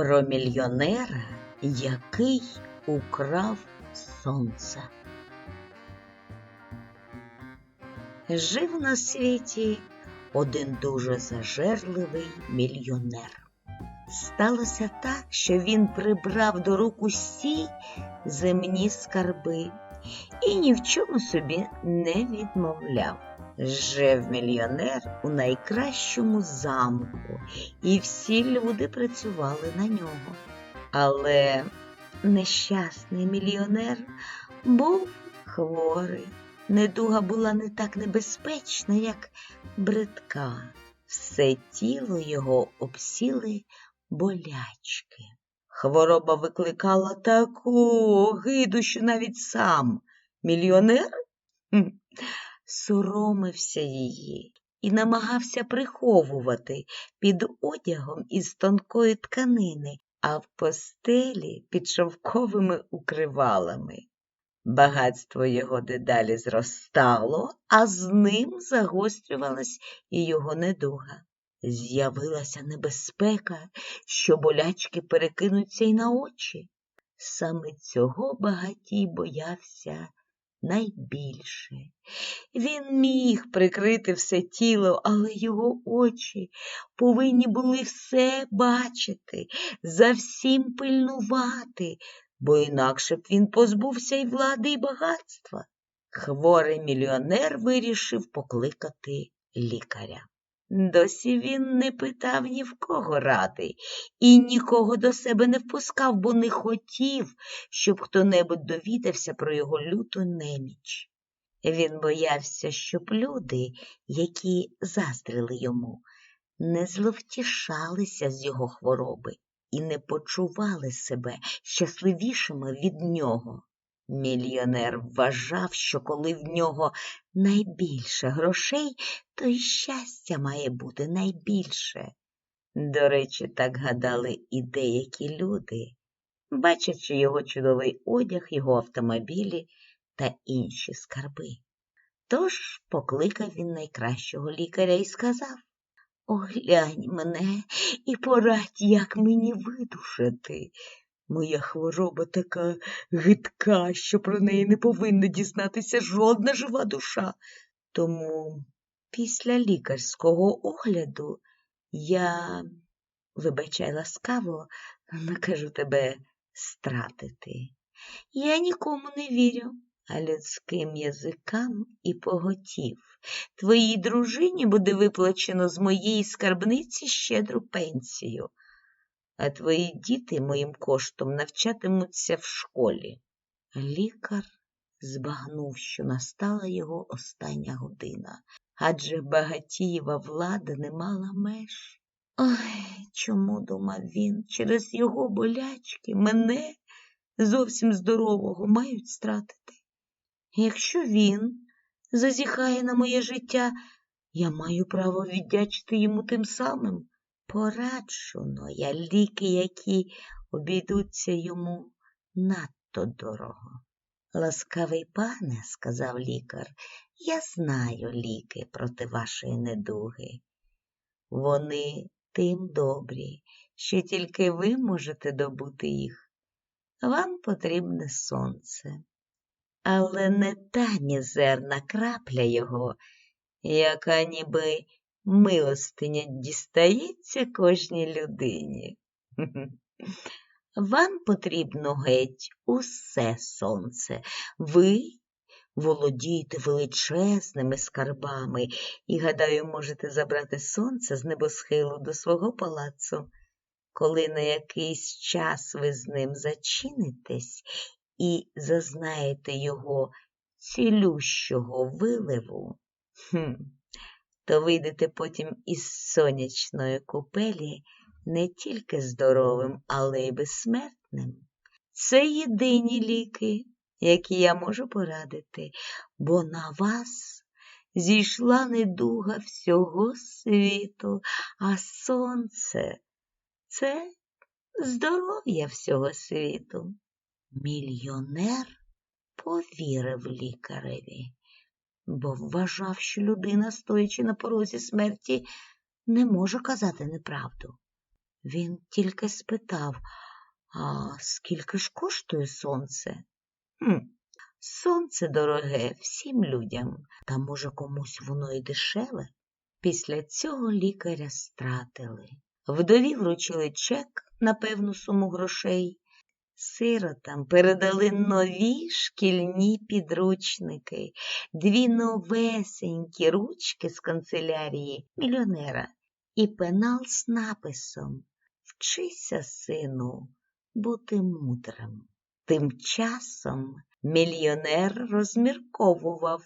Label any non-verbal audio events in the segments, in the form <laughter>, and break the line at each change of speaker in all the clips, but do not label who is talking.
про мільйонера, який украв сонце. Жив на світі один дуже зажерливий мільйонер. Сталося так, що він прибрав до рук усі земні скарби і ні в чому собі не відмовляв. Жив мільйонер у найкращому замку, і всі люди працювали на нього. Але нещасний мільйонер був хворий. Недуга була не так небезпечна, як бридка. Все тіло його обсіли болячки. Хвороба викликала таку огиду, що навіть сам мільйонер соромився її і намагався приховувати під одягом із тонкої тканини, а в постелі під шовковими укривалами. Багатство його дедалі зростало, а з ним загострювалась і його недуга. З'явилася небезпека, що болячки перекинуться й на очі. Саме цього багатій боявся найбільше. Він міг прикрити все тіло, але його очі повинні були все бачити, за всім пильнувати, бо інакше б він позбувся і влади, і багатства. Хворий мільйонер вирішив покликати лікаря. Досі він не питав ні в кого ради і нікого до себе не впускав, бо не хотів, щоб хто-небудь довідався про його люту неміч. Він боявся, щоб люди, які заздрили йому, не зловтішалися з його хвороби і не почували себе щасливішими від нього. Мільйонер вважав, що коли в нього найбільше грошей, то й щастя має бути найбільше. До речі, так гадали і деякі люди, бачачи його чудовий одяг, його автомобілі та інші скарби. Тож покликав він найкращого лікаря і сказав Оглянь мене і порадь, як мені видушити. Моя хвороба така гидка, що про неї не повинна дізнатися жодна жива душа. Тому після лікарського огляду я, вибачай ласкаво, накажу тебе стратити. Я нікому не вірю, а людським язикам і поготів. Твоїй дружині буде виплачено з моєї скарбниці щедру пенсію а твої діти моїм коштом навчатимуться в школі. Лікар збагнув, що настала його остання година, адже багатієва влада не мала меж. Ой, чому, думав він, через його болячки мене зовсім здорового мають стратити. Якщо він зазіхає на моє життя, я маю право віддячити йому тим самим. Пораджу я ліки, які обійдуться йому надто дорого. Ласкавий пане, сказав лікар, я знаю ліки проти вашої недуги. Вони тим добрі, що тільки ви можете добути їх. Вам потрібне сонце, але не та мізерна крапля його, яка ніби милостиня дістається кожній людині. <laughs> Вам потрібно геть усе сонце. Ви володієте величезними скарбами і, гадаю, можете забрати сонце з небосхилу до свого палацу. Коли на якийсь час ви з ним зачинитесь і зазнаєте його цілющого виливу, хм, то вийдете потім із сонячної купелі не тільки здоровим, але й безсмертним. Це єдині ліки, які я можу порадити, бо на вас зійшла недуга всього світу, а сонце це здоров'я всього світу. Мільйонер повірив лікареві бо вважав, що людина, стоячи на порозі смерті, не може казати неправду. Він тільки спитав, а скільки ж коштує сонце? Хм, сонце дороге всім людям, та може комусь воно і дешеве. Після цього лікаря стратили. Вдові вручили чек на певну суму грошей. Сиротам передали нові шкільні підручники, дві новесенькі ручки з канцелярії мільйонера і пенал з написом Вчися, сину, бути мудрим. Тим часом мільйонер розмірковував,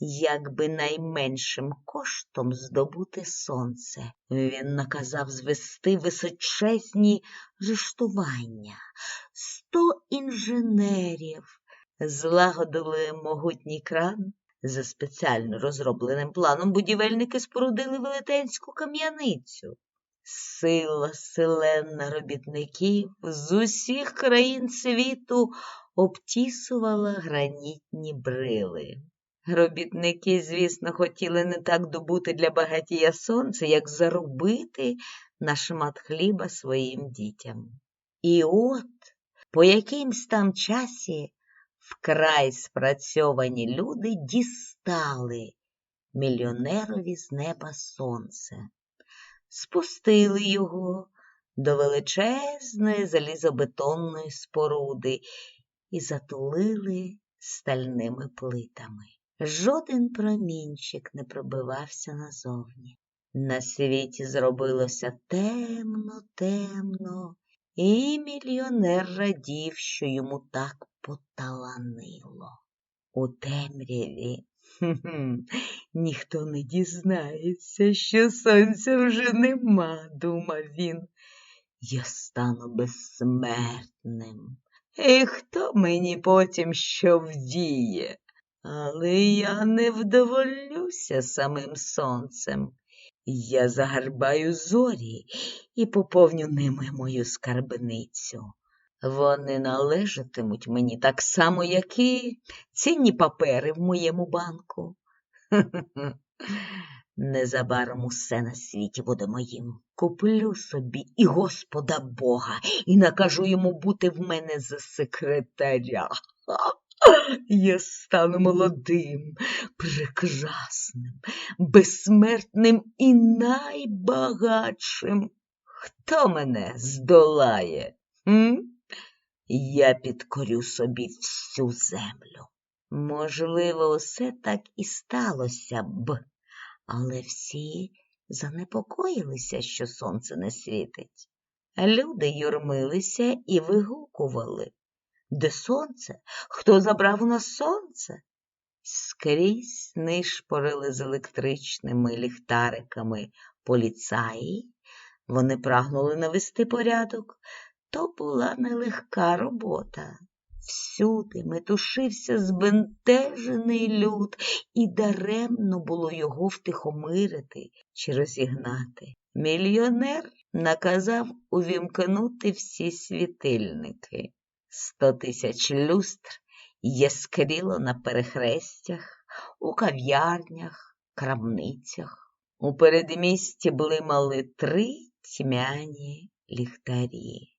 як би найменшим коштом здобути сонце. Він наказав звести височезні рештування. Сто інженерів злагодили могутній кран. За спеціально розробленим планом будівельники спорудили велетенську кам'яницю. Сила селена робітників з усіх країн світу обтісувала гранітні брили. Робітники, звісно, хотіли не так добути для багатія сонце, як заробити на шмат хліба своїм дітям. І от по якимсь там часі вкрай спрацьовані люди дістали мільйонерові з неба сонце, спустили його до величезної залізобетонної споруди і затулили стальними плитами. Жоден промінчик не пробивався назовні. На світі зробилося темно, темно, і мільйонер радів, що йому так поталанило. У темряві ніхто не дізнається, що сонця вже нема, думав він. Я стану безсмертним. І хто мені потім що вдіє? Але я не вдоволюся самим сонцем. Я загарбаю зорі і поповню ними мою скарбницю. Вони належатимуть мені так само, як і цінні папери в моєму банку. <laughs> Незабаром усе на світі буде моїм. Куплю собі і Господа Бога і накажу йому бути в мене за секретаря. <laughs> Я стану молодим, прекрасним, безсмертним і найбагатшим. Хто мене здолає? М? Я підкорю собі всю землю. Можливо, усе так і сталося б, але всі занепокоїлися, що сонце не світить. Люди юрмилися і вигукували. Де сонце? Хто забрав у нас сонце? Скрізь нишпорили з електричними ліхтариками поліцаї. Вони прагнули навести порядок. То була нелегка робота. Всюди метушився збентежений люд, і даремно було його втихомирити чи розігнати. Мільйонер наказав увімкнути всі світильники. Сто тисяч люстр яскріло на перехрестях, у кав'ярнях, крамницях. У передмісті блимали три тьмяні ліхтарі,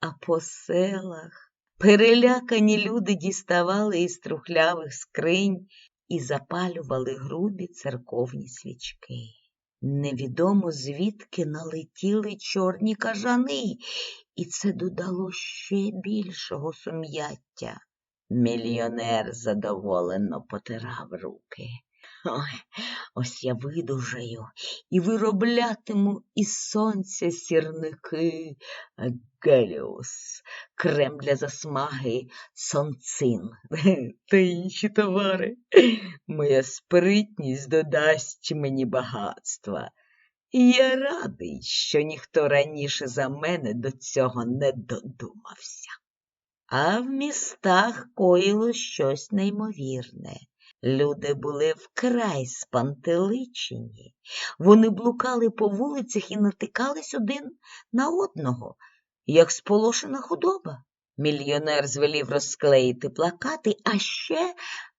а по селах перелякані люди діставали із трухлявих скринь і запалювали грубі церковні свічки. Невідомо звідки налетіли чорні кажани, і це додало ще більшого сум'яття. Мільйонер задоволено потирав руки. Ой, ось я видужаю і вироблятиму із сонця сірники, геліус, крем для засмаги, сонцин <laughs> та інші товари. Моя спритність додасть мені багатства. І я радий, що ніхто раніше за мене до цього не додумався. А в містах коїло щось неймовірне. Люди були вкрай спантеличені. Вони блукали по вулицях і натикались один на одного, як сполошена худоба. Мільйонер звелів розклеїти плакати, а ще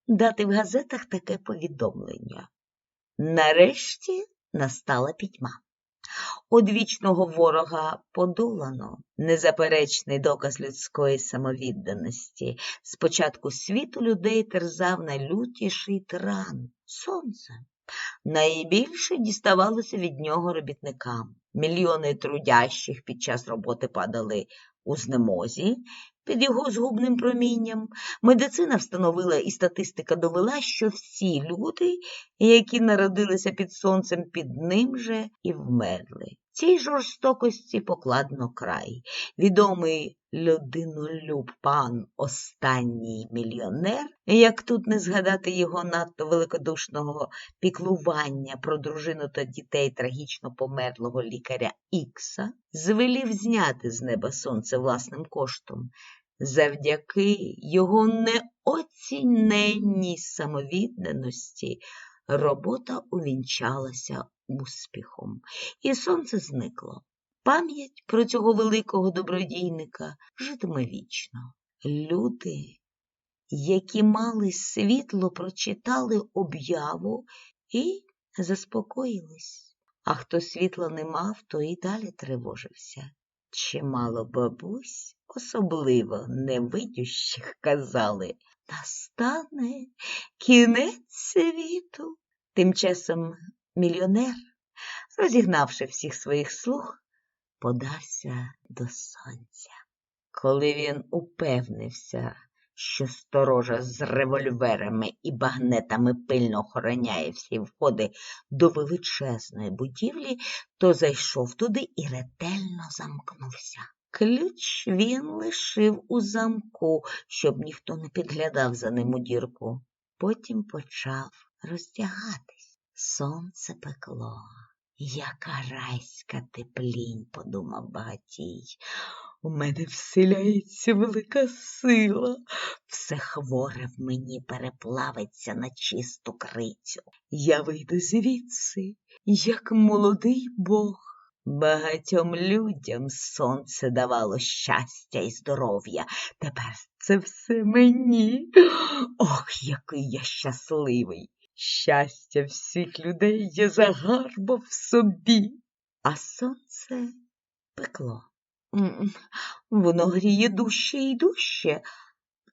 дати в газетах таке повідомлення. Нарешті настала пітьма. Одвічного ворога подолано, незаперечний доказ людської самовідданості. Спочатку світу людей терзав найлютіший тиран – сонце. Найбільше діставалося від нього робітникам. Мільйони трудящих під час роботи падали у знемозі під його згубним промінням. Медицина встановила і статистика довела, що всі люди, які народилися під сонцем, під ним же і вмерли. Цій жорстокості покладно край. Відомий людинолюб пан останній мільйонер, як тут не згадати його надто великодушного піклування про дружину та дітей трагічно померлого лікаря Ікса, звелів зняти з неба сонце власним коштом. Завдяки його неоціненній самовідданості робота увінчалася успіхом, і сонце зникло. Пам'ять про цього великого добродійника житиме вічно. Люди, які мали світло, прочитали об'яву і заспокоїлись. А хто світла не мав, то і далі тривожився. Чимало бабусь, особливо невидющих, казали настане кінець світу. Тим часом мільйонер, розігнавши всіх своїх слуг, подався до сонця. Коли він упевнився, що сторожа з револьверами і багнетами пильно охороняє всі входи до величезної будівлі, то зайшов туди і ретельно замкнувся. Ключ він лишив у замку, щоб ніхто не підглядав за ним у дірку. Потім почав роздягатись. Сонце пекло. Яка райська теплінь, подумав багатій. У мене вселяється велика сила. Все хворе в мені переплавиться на чисту крицю. Я вийду звідси, як молодий Бог. Багатьом людям сонце давало щастя і здоров'я. Тепер це все мені. Ох, який я щасливий. Щастя всіх людей я загарбав собі, а сонце пекло. Воно гріє дужче і дужче,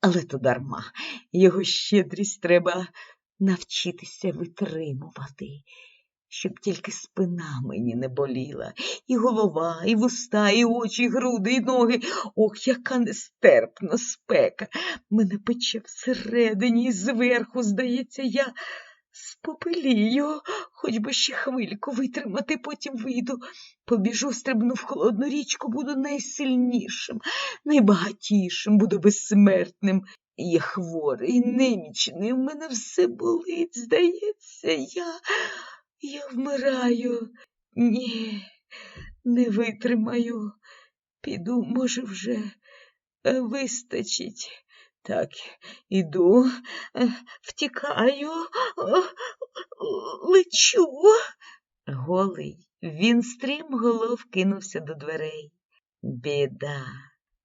але то дарма. Його щедрість треба навчитися витримувати, щоб тільки спина мені не боліла, і голова, і вуста, і очі, і груди, і ноги. Ох, яка нестерпна спека. Мене пече всередині і зверху, здається, я спопелію, хоч би ще хвильку витримати, потім вийду, побіжу, стрибну в холодну річку, буду найсильнішим, найбагатішим, буду безсмертним. Я хворий, немічний, в мене все болить, здається, я, я вмираю. Ні, не витримаю. Піду, може, вже вистачить. Так, іду, е, втікаю, лечу. Голий, він стрімголов кинувся до дверей. Біда,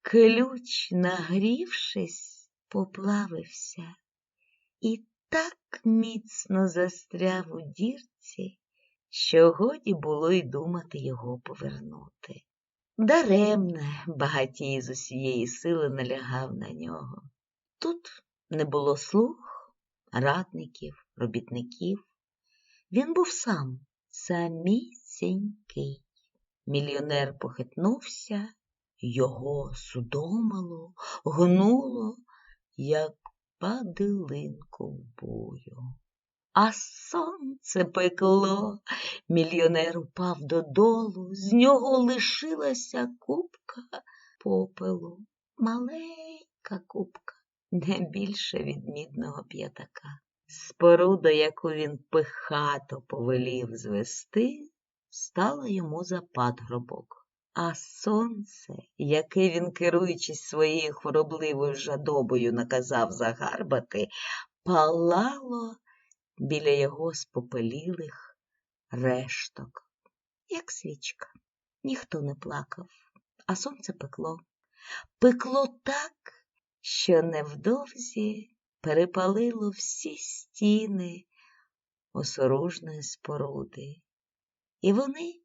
ключ, нагрівшись, поплавився і так міцно застряв у дірці, що годі було й думати його повернути. Даремне багатій з усієї сили налягав на нього. Тут не було слуг, радників, робітників. Він був сам самісінький. Мільйонер похитнувся, його судомило, гнуло, як падилинку в бою. А сонце пекло, мільйонер упав додолу, з нього лишилася купка попелу, маленька купка не більше від мідного п'ятака. Споруда, яку він пихато повелів звести, стала йому за падгробок. А сонце, яке він, керуючись своєю хворобливою жадобою, наказав загарбати, палало біля його спопелілих решток, як свічка. Ніхто не плакав, а сонце пекло. Пекло так, що невдовзі перепалило всі стіни осоружної споруди, і вони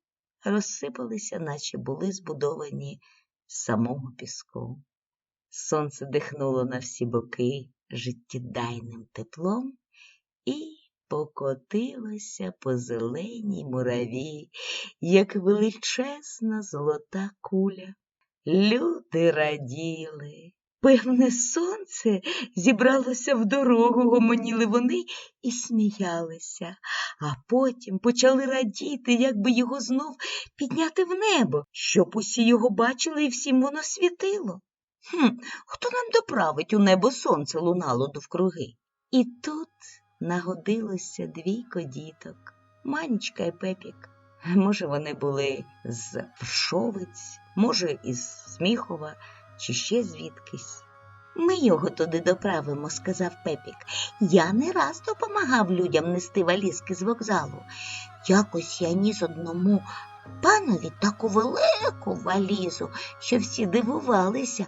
розсипалися, наче були збудовані самого піску. Сонце дихнуло на всі боки життєдайним теплом і покотилося по зеленій мураві, як величезна золота куля. Люди раділи. Певне, сонце зібралося в дорогу, гомоніли вони і сміялися, а потім почали радіти, як би його знов підняти в небо, щоб усі його бачили і всім воно світило. Хм, хто нам доправить у небо сонце лунало довкруги? І тут нагодилося двійко діток, Манічка і Пепік. Може, вони були з Вршовиць, може, із Сміхова, чи ще звідкись. Ми його туди доправимо, сказав Пепік. Я не раз допомагав людям нести валізки з вокзалу. Якось я ніс одному панові таку велику валізу, що всі дивувалися,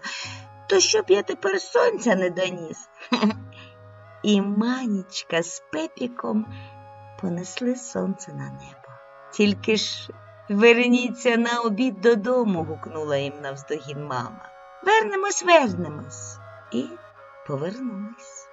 то щоб я тепер сонця не доніс. <laughs> І манічка з Пепіком понесли сонце на небо. Тільки ж верніться на обід додому, гукнула їм навздогін мама. Вернемось, вернемось. І повернулись.